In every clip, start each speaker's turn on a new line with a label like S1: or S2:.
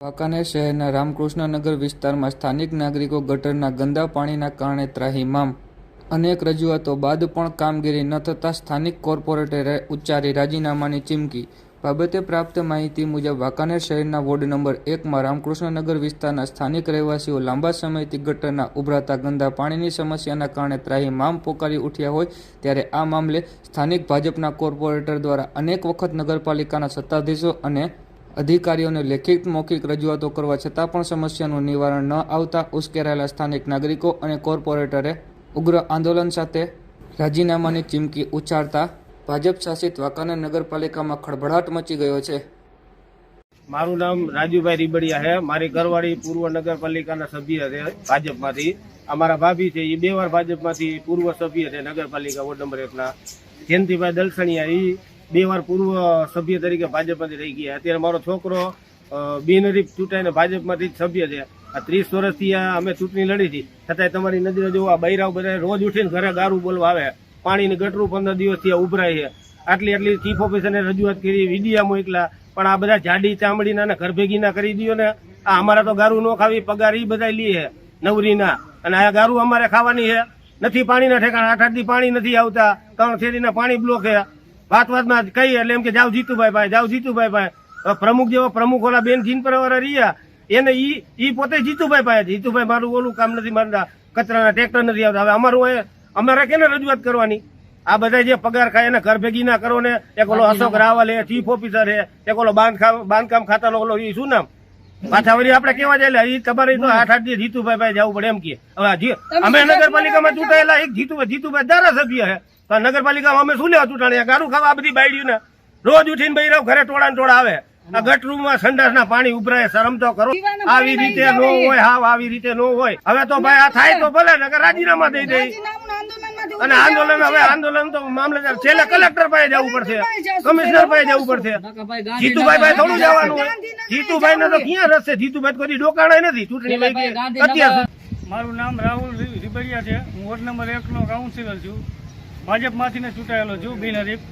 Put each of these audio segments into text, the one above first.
S1: વાંકાનેર શહેરના રામકૃષ્ણનગર વિસ્તારમાં સ્થાનિક નાગરિકો ગટરના ગંદા પાણીના કારણે ત્રાહિમામ અનેક રજૂઆતો બાદ પણ કામગીરી ન થતાં સ્થાનિક કોર્પોરેટરે ઉચ્ચારી રાજીનામાની ચીમકી. બાબતે પ્રાપ્ત માહિતી મુજબ વાંકાનેર શહેરના વોર્ડ નંબર એકમાં રામકૃષ્ણનગર વિસ્તારના સ્થાનિક રહેવાસીઓ લાંબા સમયથી ગટરના ઉભરાતા ગંદા પાણીની સમસ્યાના કારણે ત્રાહિમામ પોકારી ઉઠ્યા હોય ત્યારે આ મામલે સ્થાનિક ભાજપના કોર્પોરેટર દ્વારા અનેક વખત નગરપાલિકાના સત્તાધીશો અને અધિકારીઓને લેખિત મૌખિક રજૂઆતો કરવા છતાં પણ સમસ્યાનું નિવારણ ન આવતા ઉશ્કેરાયેલા સ્થાનિક નાગરિકો અને કોર્પોરેટરે ઉગ્ર આંદોલન સાથે રાજીનામાની ચીમકી ઉચ્ચારતા ભાજપ શાસિત વાંકાનેર નગરપાલિકામાં ખળભળાટ મચી ગયો છે.
S2: મારું નામ રાજુભાઈ રીબડિયા છે. મારી ઘરવાળી પૂર્વ નગરપાલિકાના સભ્ય છે ભાજપમાંથી. અમારા ભાભી છે એ બે વાર ભાજપમાંથી પૂર્વ સભ્ય છે નગરપાલિકા વોર્ડ નંબર એકના. જયંતિભાઈ દલસણિયા એ બે વાર પૂર્વ સભ્ય તરીકે ભાજપમાંથી રહી ગયા. અત્યારે મારો છોકરો બિનહરીફ ચૂંટાઈને ભાજપમાંથી જ સભ્ય છે. આ ત્રીસ વર્ષથી અમે ચૂંટણી લડી હતી. છતાંય તમારી નજરે આ બૈરાવ બધા રોજ ઉઠીને ઘરે ગારું બોલવા આવે. પાણીની ગટરું પંદર દિવસથી ઉભરાય છે. આટલી આટલી ચીફ ઓફિસરને રજૂઆત કરી વિડીયા મોકલા પણ આ બધા જાડી ચામડીના અને ઘર ભેગીના કરી દો ને. આ અમારા તો ગારું ન ખાવી, પગાર એ બધા છે, નવરીના. અને આ ગારું અમારે ખાવાની છે. નથી પાણીના ઠેકાણા, આઠ આઠ પાણી નથી આવતા. ત્રણ શેરીના પાણી બ્લોક છે. વાત વાતમાં કહી એટલે એમ કે જાવ જીતુભાઈ ભાઈ જાવ જીતુભાઈ ભાઈ પ્રમુખ જેવા પ્રમુખ ઓલા બેન જીન વાળા રહ્યા. એને ઈ ઈ પોતે જીતુભાઈ ભાઈ જીતુભાઈ મારું ઓલું કામ નથી મારા કચરાના ટ્રેક્ટર નથી આવતા. હવે અમારું અમારે કેને રજૂઆત કરવાની? આ બધા જે પગાર ખાય એને ઘર ભેગી ના કરો ને. એક ઓલો અશોક રાવલ એ ચીફ ઓફિસર હે એક ઓલો બાંધકામ ખાતાનો ઓલો એ શું નામ? પાછા વળી આપણે કેવા જાય? એ તમારે તો આઠ આઠ જીતુભાઈ ભાઈ જવું પડે એમ કે. હવે અમે નગરપાલિકામાં ચૂંટાયેલા એક જીતુભાઈ જીતુભાઈ ધારાસભ્ય હે નગરપાલિકામાં અમે શું લેવા ચૂંટાણી? ગારું ખાવા બધી બાયડ્યું ને રોજ ઉઠીને બૈરાવ ઘરે ટોળા ટોળા આવે. આ ગટરૂમાં સંડાસના પાણી ઉભરાય શરમ તો કરો. આવી રીતે નો હોય હાવ આવી રીતે નો હોય. હવે તો ભાઈ આ થાય તો ભલે નગર રાજીનામા દઈ દઈ અને આંદોલન હવે આંદોલન તો મામલેદાર છેલ્લે કલેક્ટર પાસે જવું પડશે. કમિશનર પાસે જવું પડશે. જીતુભાઈ પાસે થોડું જવાનું હોય. જીતુભાઈ ને તો ક્યાં રસ્તે જીતુભાઈ કોઈ ડોકાણા નથી. ચૂંટણી અત્યાર
S3: મારું નામ રાહુલ રી- છે. હું વોર્ડ નંબર એકનો કાઉન્સિલર છું. ભાજપમાંથી ને ચૂંટાયેલો છું બિનહરીફ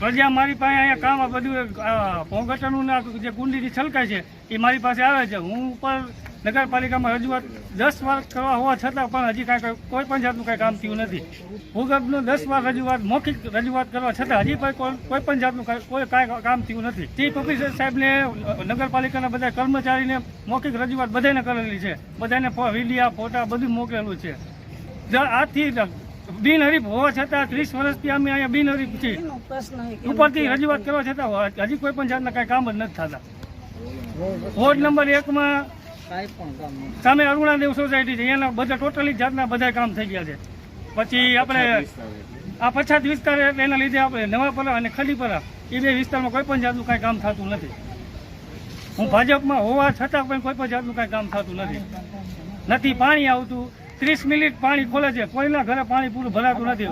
S3: પ્રજા મારી પાસે અહીંયા કામ બધું આ ભોંગટરનું ના જે કુંડીની છલકાય છે, એ મારી પાસે આવે છે. હું ઉપર નગરપાલિકામાં રજૂઆત દસ વાર કરવા હોવા છતાં પણ હજી કાંઈ કોઈ પણ જાતનું કાંઈ કામ થયું નથી. ભૂગર્ભનું દસ વાર રજૂઆત, મૌખિક રજૂઆત કરવા છતાં હજી પણ કોઈ પણ જાતનું કોઈ, કાંઈ કામ થયું નથી. ચીફ ઓફિસર સાહેબને નગરપાલિકાના બધા કર્મચારીને મૌખિક રજૂઆત બધાને કરેલી છે. બધાને વીડિયા, ફોટા બધું મોકલેલું છે. આથી બિનહરીફ હોવા છતાં ત્રીસ વર્ષથી અમે અહીંયા બિનહરીફ છીએ. ઉપરથી રજૂઆત કરવા છતાં હજી કોઈ પણ જાતના કાંઈ કામ જ નથી થતા. વોર્ડ નંબર એકમાં સામે અરુણાદેવ સોસાયટી છે. એના બધા ટોટલી જાતના બધા કામ થઈ ગયા છે. પછી આપણે આ પછાત વિસ્તાર એના લીધે આપણે નવાપરા અને ખલીપરા એ બે વિસ્તારમાં કોઈ પણ જાતનું કાંઈ કામ થતું નથી. હું ભાજપમાં હોવા છતાં પણ કોઈ પણ જાતનું કાંઈ કામ થતું નથી. નથી પાણી આવતું ત્રીસ મિનિટ પાણી ખોલે છે. કોઈના ઘરે પાણી પૂરું ભરાતું નથી.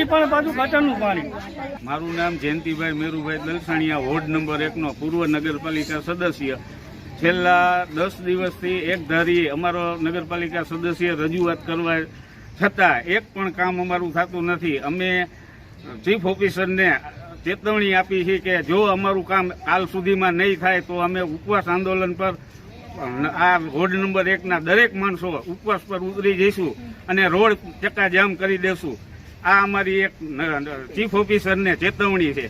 S3: એ પણ પાછું ગટરનું પાણી.
S4: મારું નામ જયંતિભાઈ મેરુભાઈ દલસાણીયા, વોર્ડ નંબર એકનો પૂર્વ નગરપાલિકા સદસ્ય. છેલ્લા દસ દિવસથી એક ધારી અમારો નગરપાલિકા સદસ્ય રજૂઆત કરવા છતાં એક પણ કામ અમારું થતું નથી. અમે ચીફ ઓફિસરને ચેતવણી આપી છે કે જો અમારું કામ કાલ સુધીમાં નહીં થાય તો અમે ઉપવાસ આંદોલન પર આ વોર્ડ નંબર એકના દરેક માણસો ઉપવાસ પર ઉતરી જઈશું અને રોડ ચક્કાજામ કરી દેશું. આ અમારી એક ચીફ ઓફિસરને ચેતવણી છે.